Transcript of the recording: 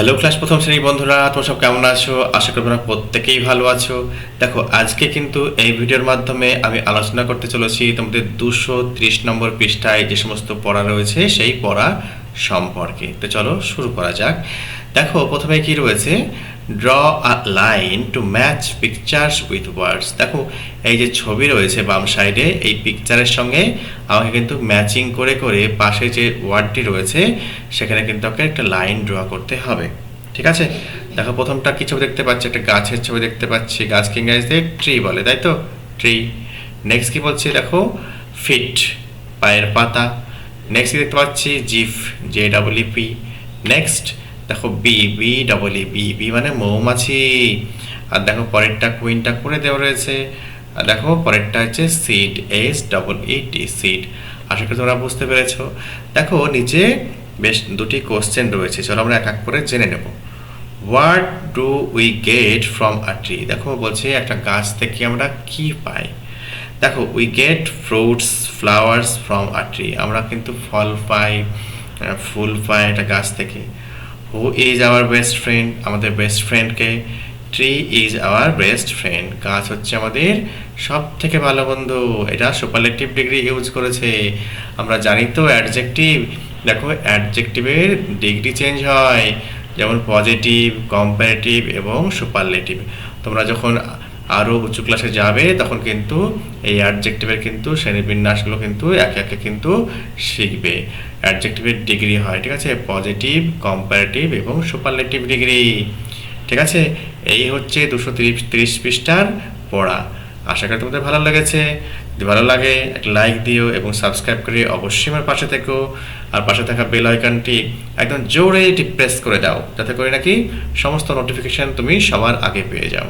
Hello class প্রথম শ্রেণির বন্ধুরা, তোমরা সব কেমন আছো? আশা করি তোমরা প্রত্যেকেই ভালো আছো। দেখো, আজকে কিন্তু এই ভিডিওর মাধ্যমে আমি আলোচনা করতে চলেছি তোমাদের দুশো ত্রিশ নম্বর পৃষ্ঠায় যে সমস্ত পড়া রয়েছে, সেই পড়া সম্পর্কে। তো চলো শুরু করা যাক। দেখো, প্রথমে কি রয়েছে? Draw a line to match pictures with words দেখো, এই যে ছবি রয়েছে বাম সাইডে এই পিকচারের সঙ্গে আমাকে কিন্তু ম্যাচিং করে করে পাশে যে ওয়ার্ডটি রয়েছে, সেখানে কিন্তু আমাকে একটা লাইন ড্র করতে হবে। ঠিক আছে? দেখো, প্রথমটা কি ছবি দেখতে পাচ্ছি? একটা গাছের ছবি দেখতে পাচ্ছি। গাছকে ইংরেজিতে ট্রি বলে, তাই তো? ট্রি নেক্সট কি বলছি? দেখো ফিট পায়ের পাতা। নেক্সট দেখতে পাচ্ছি? Jeep J double P next দেখো B B double E B bee মানে মৌমাছি। আর দেখো পরেরটা কুইনটা করে দেওয়া রয়েছে। আর দেখো পরেরটা হচ্ছে seed S double E T seed আশা করি তোমরা বুঝতে পেরেছ। দেখো নিচে বেশ দুটি কোশ্চেন রয়েছে। চলো আমরা এক এক করে জেনে নেব। What do we get from a tree দেখো বলছে একটা গাছ থেকে আমরা কি পাই? দেখো we get fruits flowers from a tree আমরা কিন্তু ফল পাই ফুল পাই একটা গাছ থেকে। Who is our best friend আমাদের বেস্ট ফ্রেন্ডকে tree is our best friend গাছ হচ্ছে আমাদের সব থেকে ভালো বন্ধু। এটা সুপারলেটিভ ডিগ্রি ইউজ করেছে। আমরা জানি তো অ্যাডজেক্টিভ দেখো অ্যাডজেক্টিভের ডিগ্রি চেঞ্জ হয়। যেমন পজিটিভ কম্পারেটিভ এবং সুপারলেটিভ তোমরা যখন আরও উঁচু ক্লাসে যাবে, তখন কিন্তু এই অ্যাডজেক্টিভের কিন্তু শ্রেণীবিন্যাসগুলো কিন্তু একে একে কিন্তু শিখবে। অ্যাডজেক্টিভের ডিগ্রি হয়, ঠিক আছে? পজিটিভ কম্পারেটিভ এবং সুপারলেটিভ ডিগ্রি ঠিক আছে? এই হচ্ছে দুশো তিরিশ তিরিশ পৃষ্ঠার পড়া। আশা করি তোমাদের ভালো লেগেছে। যদি ভালো লাগে, একটা লাইক দিও এবং সাবস্ক্রাইব করে অবশ্যই আমার পাশে থেকো। আর পাশে থাকা বেল আইকনটি একদম জোরে এটি প্রেস করে দাও। যাতে করে নাকি সমস্ত নোটিফিকেশন তুমি সবার আগে পেয়ে যাও।